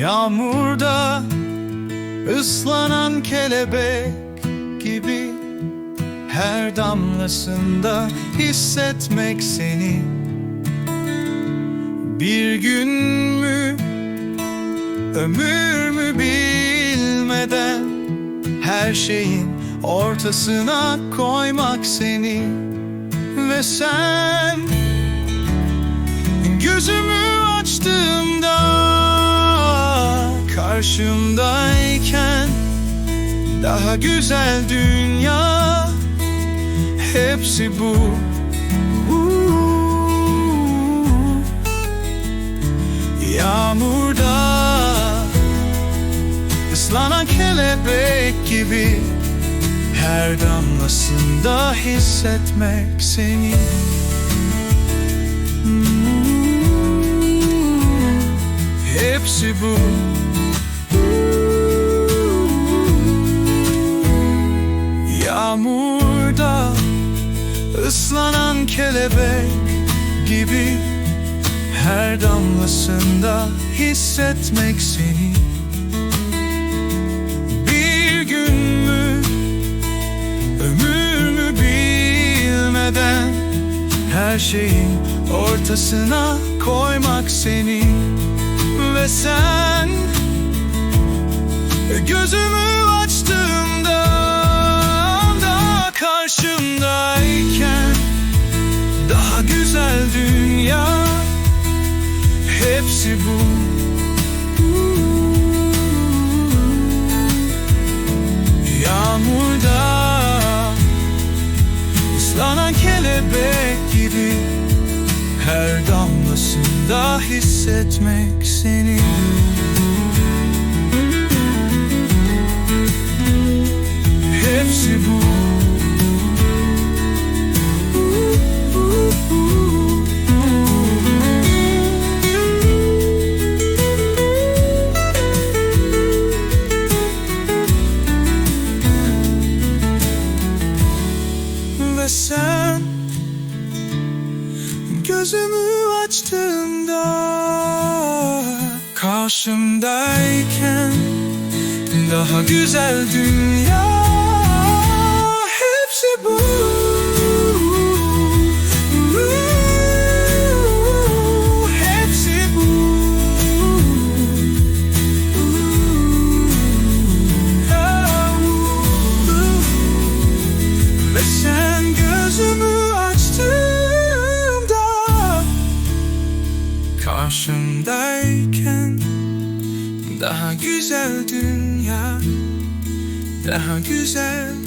Yağmurda ıslanan kelebek gibi Her damlasında hissetmek seni. Bir gün mü ömür mü bilmeden Her şeyin ortasına koymak seni. Ve sen Gözümü karşımdayken daha güzel dünya hepsi bu. Yağmurda ıslanan kelebek gibi her damlasında hissetmek seni. Hepsi bu ıslanan kelebek gibi Her damlasında hissetmek seni. Bir gün mü ömür mü bilmeden Her şeyin ortasına koymak seni. Ve sen Gözümü Hepsi bu. Yağmurda ıslanan kelebek gibi her damlasında hissetmek seni Gözümü açtığımda Karşımdayken Daha güzel dünya Hepsi bu. Sen gözümü Karşımdayken Daha güzel dünya Daha güzel